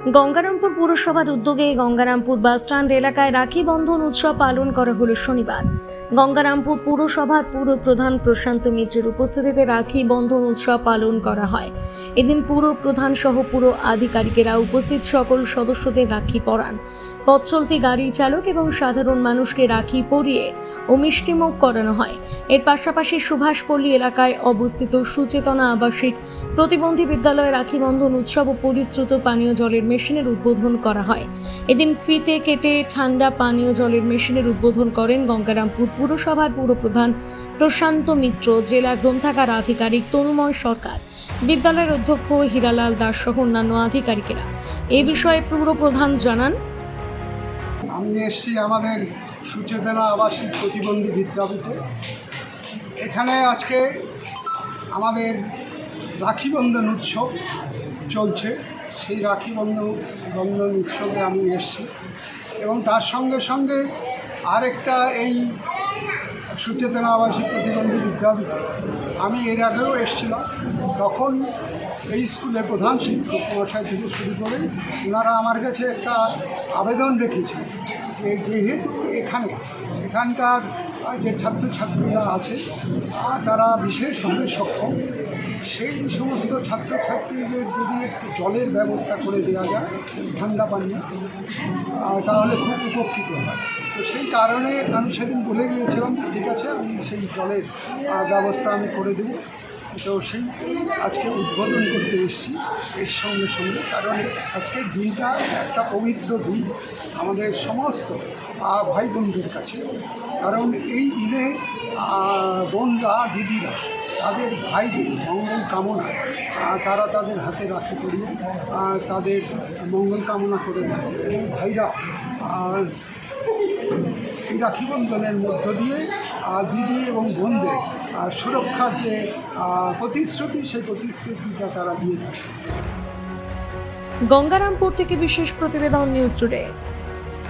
গঙ্গারামপুর পুরসভার উদ্যোগে গঙ্গারামপুর বাসস্ট্যান্ড এলাকায় রাখি বন্ধন উৎসব পালন করা হলো শনিবার। গঙ্গারামপুর পুরসভার পুর প্রধান প্রশান্ত মিত্রের উপস্থিতিতে রাখি বন্ধন উৎসব পালন করা হয়। এদিন পুর প্রধান সহ পুরো আধিকারিকেরা উপস্থিত সকল সদস্যদের রাখি পরান। পথ চলতি গাড়ির চালক এবং সাধারণ মানুষকে রাখি পরিয়ে ও মিষ্টিমুখ করানো হয়। এর পাশাপাশি সুভাষপল্লী এলাকায় অবস্থিত সুচেতনা আবাসিক প্রতিবন্ধী বিদ্যালয়ে রাখি বন্ধন উৎসব ও পরিশ্রুত পানীয় জলের মেশিনের উদ্বোধন করা হয়। এদিন ফিতে কেটে ঠান্ডা পানীয় জলের মেশিনের উদ্বোধন করেন গঙ্গারামপুর পুরসভার পুরপ্রধান প্রশান্ত মিত্র, জেলা গ্রন্থাগার আধিকারিক তনুময় সরকার, বিদ্যালয়ের অধ্যক্ষ হীরালাল দাস সহ অন্যান্য আধিকারিকেরা। এ বিষয়ে পুরপ্রধান জানান, আমি এসেছি আমাদের সুচেতনা আবাসিক প্রতিবন্ধী বিদ্যাপীঠে। এখানে আজকে আমাদের রাখি বন্ধন উৎসব চলছে। সেই রাখি বন্ধন বন্ধন উৎসবে আমি এসেছি। এবং তার সঙ্গে সঙ্গে আরেকটা এই সুচেতনা আবাসিক প্রতিবন্ধী বিদ্যাপীঠে। আমি এর আগেও এসেছিলাম। তখন এই স্কুলের প্রধান শিক্ষক মহাশয় থেকে শুরু করে ওনারা আমার কাছে একটা আবেদন রেখেছেন যে যেহেতু এখানে, এখানকার যে ছাত্রছাত্রীরা আছে তারা বিশেষভাবে সক্ষম, সেই সমস্ত ছাত্রছাত্রীদের যদি একটু জলের ব্যবস্থা করে দেওয়া যায়, ঠান্ডা পানীয় তাহলে খুব উপকৃত হয়। তো সেই কারণে আমি সেদিন বলে গিয়েছিলাম ঠিক আছে আমি সেই জলের ব্যবস্থা আমি করে দেবো। তো সেই আজকে উদ্বোধন করতে এসেছি এর সঙ্গে সঙ্গে। কারণ আজকের দিনটা একটা পবিত্র দিন আমাদের সমস্ত ভাই বোনদের কাছে। কারণ এই দিনে বোনরা দিদিরা তাদের ভাইদের মঙ্গল কামনা তারা তাদের হাতে রাখি করিয়ে তাদের মঙ্গল কামনা করে ভাইরা আহ, এই মধ্য দিয়ে দিদি এবং বোনদের আর সুরক্ষার যে প্রতিশ্রুতি, সেই প্রতিশ্রুতিটা তারা দিয়ে থাকে। গঙ্গারামপুর থেকে বিশেষ প্রতিবেদন নিউজ টুডে।